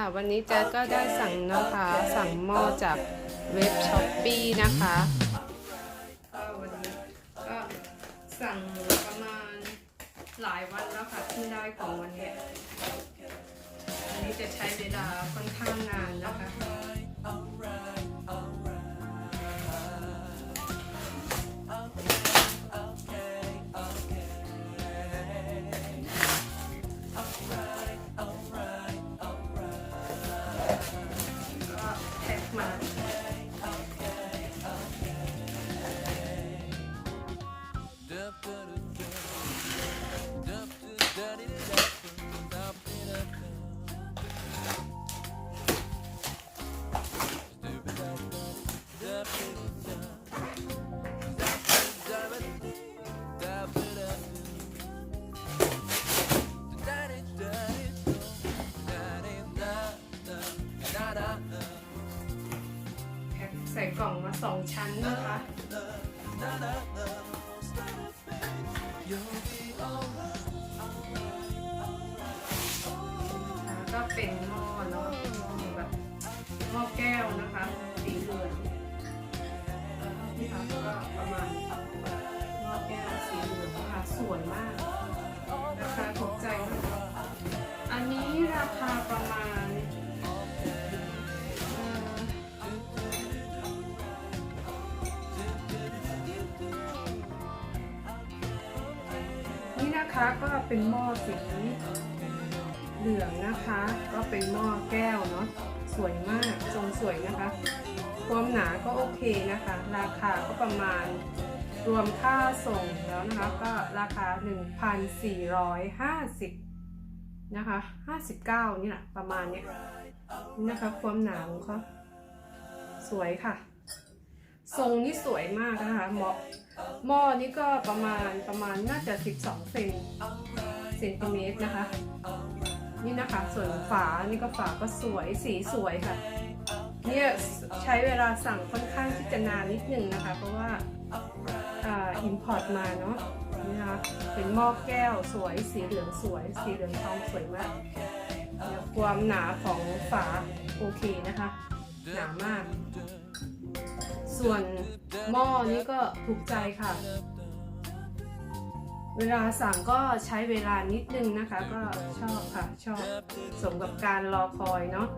ค่ะ วันนี้แจ๊ก็ได้สั่งนะคะ สั่งหม้อจากเว็บช้อปปี้นะคะก็วันนี้ก็สั่งประมาณหลายวันแล้วค่ะที่ได้ของวันนี้อันนี้จะใช้เวลาค่อนข้าง สองชั้นนะคะก็เป็นหม้อเนาะหม้อแบบหม้อแก้วนะคะสีเหลืองนี่ค่ะก็ประมาณหม้อแก้วสีเหลืองนะคะสวยมากราคาถูกใจมากอันนี้ราคาประมาณ นะคะก็เป็นหม้อสีเหลืองนะคะ ก็เป็นหม้อแก้วเนาะสวยมากทรงสวยนะคะ ความหนาก็โอเคนะคะ ราคาก็ประมาณรวมค่าส่งแล้วนะคะก็ราคา 1,450 นะคะ 59 นี่แหละประมาณเนี้ยนี่นะคะความหนาของเขาสวยค่ะ ทรงนี่สวยมากนะคะหมาะหม้อนี่ก็ประมาณประมาณน่าจะ 12เซนเซนติเมตรนะคะ นี่นะคะส่วนฝานี่ก็ฝาก็สวยสีสวยค่ะเนี่ยใช้เวลาสั่งค่อนข้างที่จะนานนิดนึงนะคะ เพราะว่าอ่าอินพอร์ตมาเนาะนี่นะคะเป็นหม้อแก้วสวยสีเหลืองสวย สีเหลืองทองสวยมากความหนาของฝาโอเคนะคะ หนามาก ส่วนหม้อนี้ก็ถูกใจค่ะ เวลาสั่งก็ใช้เวลานิดนึงนะคะ ก็ชอบค่ะ ชอบสมกับการรอคอยเนาะ